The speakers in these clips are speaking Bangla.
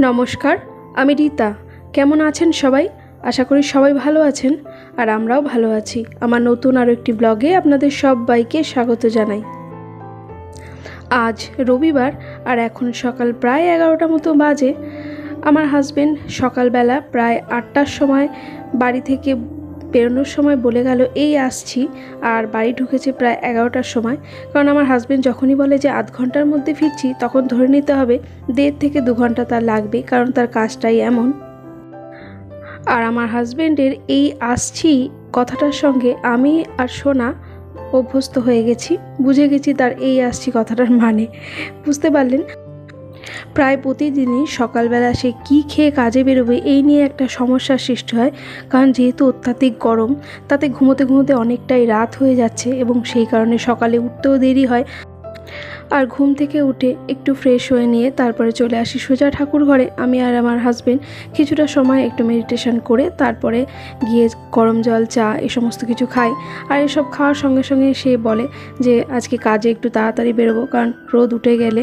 নমস্কার, আমি রীতা। কেমন আছেন সবাই? আশা করি সবাই ভালো আছেন, আর আমরাও ভালো আছি। আমার নতুন আরও একটি ব্লগে আপনাদের সবাইকে স্বাগত জানাই। আজ রবিবার, আর এখন সকাল প্রায় এগারোটা মতো বাজে। আমার হাজবেন্ড সকালবেলা প্রায় আটটার সময় বাড়ি থেকে বেরোনোর সময় বলে গেল, এই আসছি। আর বাড়ি ঢুকেছে প্রায় এগারোটার সময়। কারণ আমার হাজব্যান্ড যখনই বলে যে আধ ঘণ্টার মধ্যে ফিরছি, তখন ধরে নিতে হবে দেড় থেকে দু ঘণ্টা তার লাগবে, কারণ তার কাজটাই এমন। আর আমার হাজবেন্ডের এই আসছি কথাটার সঙ্গে আমি আর সোনা অভ্যস্ত হয়ে গেছি। বুঝে গেছি তার এই আসছি কথাটার মানে। বুঝতে পারলেন? প্রায় প্রতিদিনই সকালবেলা সে কি খেয়ে কাজে বেরোবে এই নিয়ে একটা সমস্যার সৃষ্টি হয়। কারণ যেহেতু অত্যাধিক গরম, তাতে ঘুমোতে ঘুমোতে অনেকটাই রাত হয়ে যাচ্ছে এবং সেই কারণে সকালে উঠতেও দেরি হয়। আর ঘুম থেকে উঠে একটু ফ্রেশ হয়ে নিয়ে তারপরে চলে আসি সোজা ঠাকুর ঘরে। আমি আর আমার হাজবেন্ড কিছুটা সময় একটু মেডিটেশন করে তারপরে গিয়ে গরম জল, চা এ সমস্ত কিছু খাই। আর এসব খাওয়ার সঙ্গে সঙ্গে সে বলে যে, আজকে কাজে একটু তাড়াতাড়ি বেরোবো, কারণ রোদ উঠে গেলে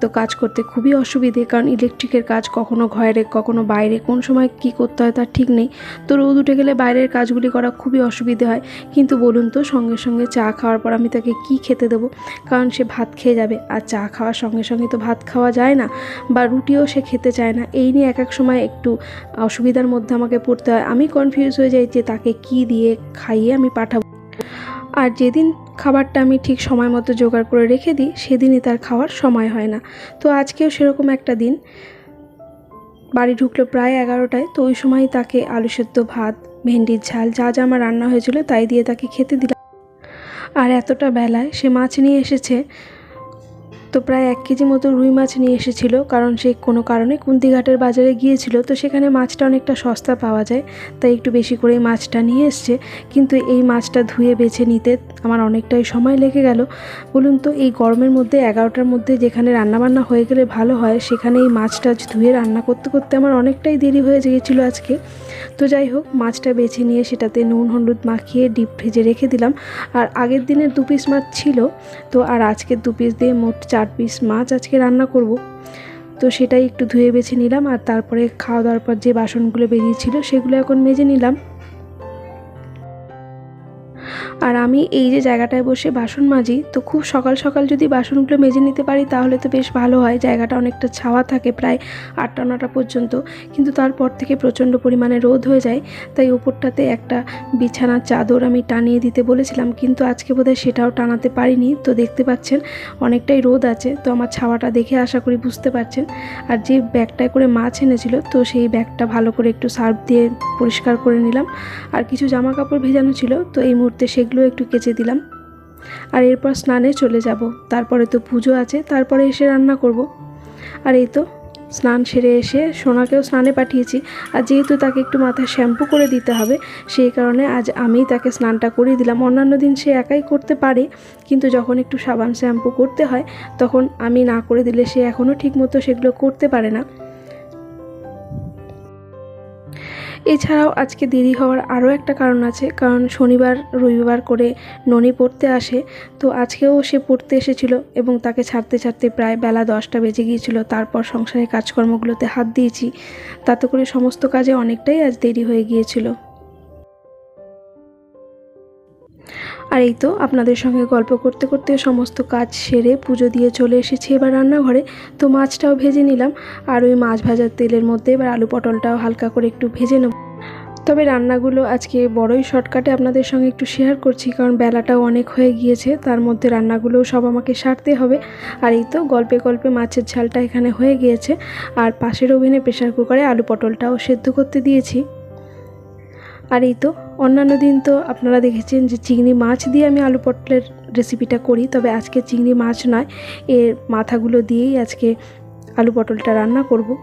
তো কাজ করতে খুবই অসুবিধে, কারণ ইলেকট্রিকের কাজ কখনো ঘরে, কখনো বাইরে, কোন সময় কি করতে হয় তার ঠিক নেই। তো রোদ উঠে গেলে বাইরের কাজগুলি করা খুবই অসুবিধে হয়। কিন্তু বলুন তো, সঙ্গে সঙ্গে চা খাওয়ার পর আমি তাকে কি খেতে দেবো? কারণ সে ভাত খেয়ে যাবে। আর চা খাওয়ার সঙ্গে সঙ্গে তো ভাত খাওয়া যায় না বা রুটিও সে খেতে চায় না। এই নিয়ে এক এক সময় একটু অসুবিধার মধ্যে আমাকে পড়তে হয়। আমি কনফিউজ হয়ে যাই যে তাকে কি দিয়ে খাইয়ে আমি পাঠাবো। আর যেদিন খাবারটা আমি ঠিক সময় মতো জোগাড় করে রেখে দিই, সেদিনই তার খাওয়ার সময় হয় না। তো আজকেও সেরকম একটা দিন। বাড়ি ঢুকলো প্রায় এগারোটায়। তো ওই সময় তাকে আলু সেদ্ধ ভাত, ভেন্ডির ঝাল, যা যা আমার রান্না হয়েছিল তাই দিয়ে তাকে খেতে দিলাম। আর এতটা বেলায় সে মাছ নিয়ে এসেছে। তো প্রায় এক কেজি মতো রুই মাছ নিয়ে এসেছিল, কারণ সে কোনো কারণে কুন্তিঘাটের বাজারে গিয়েছিল, তো সেখানে মাছটা অনেকটা সস্তা পাওয়া যায়, তাই একটু বেশি করে মাছটা নিয়ে এসছে। কিন্তু এই মাছটা ধুয়ে বেছে নিতে আমার অনেকটাই সময় লেগে গেল। বলুন তো, এই গরমের মধ্যে এগারোটার মধ্যে যেখানে রান্নাবান্না হয়ে গেলে ভালো হয়, সেখানে এই মাছটা ধুয়ে রান্না করতে করতে আমার অনেকটাই দেরি হয়ে গিয়েছিল আজকে। তো যাই হোক, মাছটা বেছে নিয়ে সেটাতে নুন, হলুদ মাখিয়ে ডিপ ভেজে রেখে দিলাম। আর আগের দিনের দু পিস মাছ ছিল, তো আর আজকের দু পিস দিয়ে মোট চার পিস মাছ আজকে রান্না করব। তো সেটাই একটু ধুয়ে বেছে নিলাম আর তারপরে খাওয়া দাওয়ার পর যে বাসনগুলো বেরিয়েছিল সেগুলো এখন মেজে নিলাম। আর আমি এই যে জায়গাটায় বসে বাসন মাজি, তো খুব সকাল সকাল যদি বাসনগুলো মেজে নিতে পারি, তাহলে তো বেশ ভালো হয়। জায়গাটা অনেকটা ছাওয়া থাকে প্রায় আটটা, নটা পর্যন্ত। কিন্তু তারপর থেকে প্রচণ্ড পরিমাণে রোদ হয়ে যায়, তাই ওপরটাতে একটা বিছানার চাদর আমি টানিয়ে দিতে বলেছিলাম, কিন্তু আজকে বোধহয় সেটাও টানাতে পারিনি। তো দেখতে পাচ্ছেন, অনেকটাই রোদ আছে, তো আমার ছাওয়াটা দেখে আশা করি বুঝতে পারছেন। আর যে ব্যাগটায় করে মাছ এনেছিল, তো সেই ব্যাগটা ভালো করে একটু সার্ফ দিয়ে পরিষ্কার করে নিলাম। আর কিছু জামা কাপড় ভেজানো ছিল, তো এই মুহূর্তে সেগুলো একটু কেচে দিলাম। আর এরপর স্নানে চলে যাব। তারপরে তো পুজো আছে, তারপরে এসে রান্না করব। আর এই তো, স্নান সেরে এসে সোনাকেও স্নানে পাঠিয়েছি। আর যেহেতু তাকে একটু মাথায় শ্যাম্পু করে দিতে হবে, সেই কারণে আজ আমিই তাকে স্নানটা করিয়ে দিলাম। অন্যান্য দিন সে একাই করতে পারে, কিন্তু যখন একটু সাবান শ্যাম্পু করতে হয়, তখন আমি না করে দিলে সে এখনও ঠিকমতো সেগুলো করতে পারে না। এছাড়াও আজকে দেরি হওয়ার আরও একটা কারণ আছে, কারণ শনিবার, রবিবার করে ননি পড়তে আসে। তো আজকেও সে পড়তে এসেছিল এবং তাকে ছাড়তে ছাড়তে প্রায় বেলা দশটা বেজে গিয়েছিল। তারপর সংসারের কাজকর্মগুলোতে হাত দিয়েছি। তাতে করে সমস্ত কাজে অনেকটাই আজ দেরি হয়ে গিয়েছিল। আর এই তো আপনাদের সঙ্গে গল্প করতে করতে সমস্ত কাজ সেরে পুজো দিয়ে চলে এসেছি এবার রান্নাঘরে। তো মাছটাও ভেজে নিলাম, আর ওই মাছ ভাজার তেলের মধ্যে এবার আলু পটলটাও হালকা করে একটু ভেজে নেব। তবে রান্নাগুলো আজকে বড়ই শর্টকাটে আপনাদের সঙ্গে একটু শেয়ার করছি, কারণ বেলাটাও অনেক হয়ে গিয়েছে, তার মধ্যে রান্নাগুলোও সব আমাকে সারতে হবে। আর এই তো গল্পে গল্পে মাছের ঝালটা এখানে হয়ে গিয়েছে, আর পাশের ওভেনে প্রেশার কুকারে আলু পটলটাও সেদ্ধ করতে দিয়েছি। আর এই তো অন্যান্য দিন তো আপনারা দেখেছেন যে চিংড়ি মাছ দিয়ে আমি আলু পটলের রেসিপিটা করি, তবে আজকে চিংড়ি মাছ নয়। এর মাথাগুলো দিয়েই আজকে আলু পটলটা রান্না করব।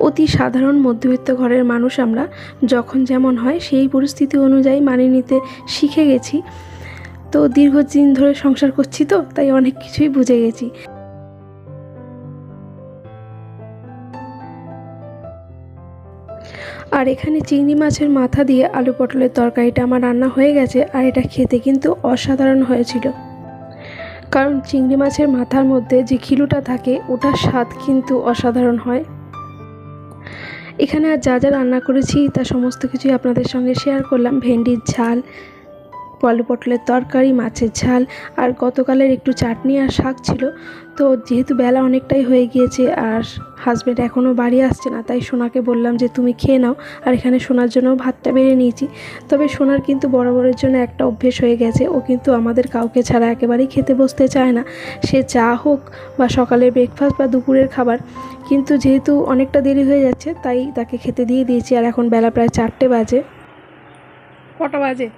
অতি সাধারণ মধ্যবিত্ত ঘরের মানুষ আমরা, যখন যেমন হয় সেই পরিস্থিতি অনুযায়ী মানিয়ে নিতে শিখে গেছি। তো দীর্ঘদিন ধরে সংসার করছি তো, তাই অনেক কিছুই বুঝে গেছি। আর এখানে চিংড়ি মাছের মাথা দিয়ে আলু পটলের তরকারিটা আমার রান্না হয়ে গেছে আর এটা খেতে কিন্তু অসাধারণ হয়েছিল। কারণ চিংড়ি মাছের মাথার মধ্যে যে খিলুটা থাকে, ওটার স্বাদ কিন্তু অসাধারণ হয়। এখানে আর যা যা রান্না করেছি, তা সমস্ত কিছুই আপনাদের সঙ্গে শেয়ার করলাম। ভেন্ডির ঝাল পলু পটলের তরকারি, মাছের ঝাল আর গতকালের একটু চাটনি আর শাক ছিল। তো যেহেতু বেলা অনেকটাই হয়ে গিয়েছে আর হাজব্যান্ড এখনও বাড়ি আসছে না, তাই সোনাকে বললাম যে তুমি খেয়ে নাও আর এখানে সোনার জন্য ভাতটা বেড়ে নিয়েছি। তবে সোনার কিন্তু বরাবরের জন্য একটা অভ্যেস হয়ে গেছে, ও কিন্তু আমাদের কাউকে ছাড়া একেবারেই খেতে বসতে চায় না। সে চা হোক বা সকালের ব্রেকফাস্ট বা দুপুরের খাবার, কিন্তু যেহেতু অনেকটা দেরি হয়ে যাচ্ছে, তাই তাকে খেতে দিয়ে দিয়েছি আর এখন বেলা প্রায় চারটে বাজে। কটা বাজে?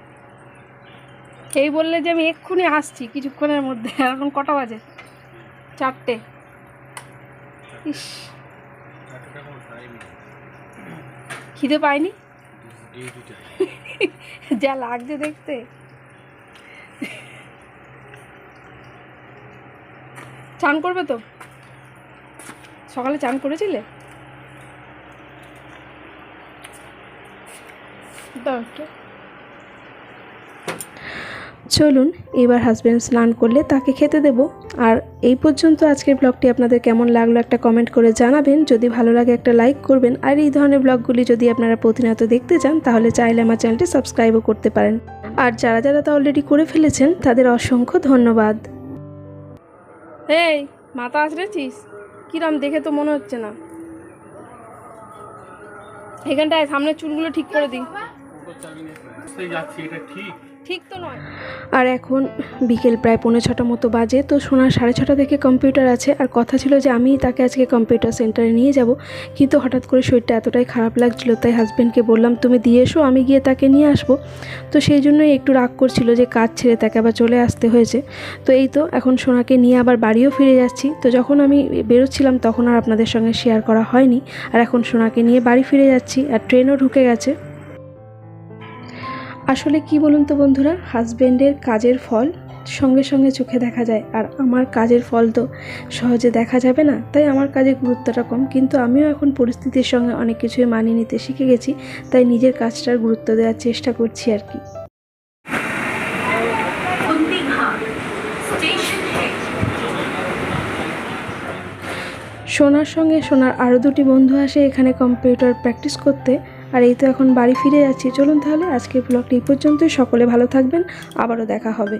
এই বললে যে আমি এক্ষুনি আসছি কিছুক্ষণের মধ্যে এখন কটা বাজে? চারটে। ইস। খিদে পাইনি যা লাগছে দেখতে। চান করবে তো? সকালে চান করেছিলে? দাও। চলুন, এবার হাজব্যান্ড স্নান করলে তাকে খেতে দেব। আর এই পর্যন্ত আজকের ব্লগটি আপনাদের কেমন লাগল একটা কমেন্ট করে জানাবেন। যদি ভালো লাগে একটা লাইক করবেন। আর এই ধরনের ব্লগগুলি যদি আপনারা প্রতিনিয়ত দেখতে চান, তাহলে চাইলে আমার চ্যানেলটি সাবস্ক্রাইবও করতে পারেন। আর যারা যারা তা অলরেডি করে ফেলেছেন, তাদের অসংখ্য ধন্যবাদ। এই মাথা আছড়েছিস কিরম দেখে তো মনে হচ্ছে না। এখানটায় সামনের চুলগুলো ঠিক করে দিই। যাচ্ছি, এটা ঠিক। ঠিক তো নয়। আর এখন বিকেল প্রায় পৌনে ছটা মতো বাজে, তো সোনার সাড়ে ছটা থেকে কম্পিউটার আছে। আর কথা ছিল যে আমিই তাকে আজকে কম্পিউটার সেন্টারে নিয়ে যাব। কিন্তু হঠাৎ করে শরীরটা এতটাই খারাপ লাগছিল, তাই হাজব্যান্ডকে বললাম, তুমি দিয়ে এসো, আমি গিয়ে তাকে নিয়ে আসব। তো সেই জন্যই একটু রাগ করছিল যে কাজ ছেড়ে তাকে আবার চলে আসতে হয়েছে। তো এই তো এখন সোনাকে নিয়ে আবার বাড়িও ফিরে যাচ্ছি। তো যখন আমি বেরোচ্ছিলাম, তখন আর আপনাদের সঙ্গে শেয়ার করা হয়নি। আর এখন সোনাকে নিয়ে বাড়ি ফিরে যাচ্ছি, আর ট্রেনও ঢুকে গেছে। আসলে কি বলুন তো বন্ধুরা হাজব্যান্ডের কাজের ফল সঙ্গে সঙ্গে চোখে দেখা যায়, আর আমার কাজের ফল তো সহজে দেখা যাবে না, তাই আমার কাজে গুরুত্বটা কম। কিন্তু আমিও এখন পরিস্থিতির সঙ্গে অনেক কিছুই মানিয়ে নিতে শিখে গেছি, তাই নিজের কাজটার গুরুত্ব দেওয়ার চেষ্টা করছি আর কি। সোনার সঙ্গে সোনার আরও দুটি বন্ধু আসে এখানে কম্পিউটার প্র্যাকটিস করতে। আর এই তো এখন বাড়ি ফিরে যাচ্ছি। চলুন তাহলে আজকের ব্লগটি এই পর্যন্তই। সকলে ভালো থাকবেন। আবারও দেখা হবে।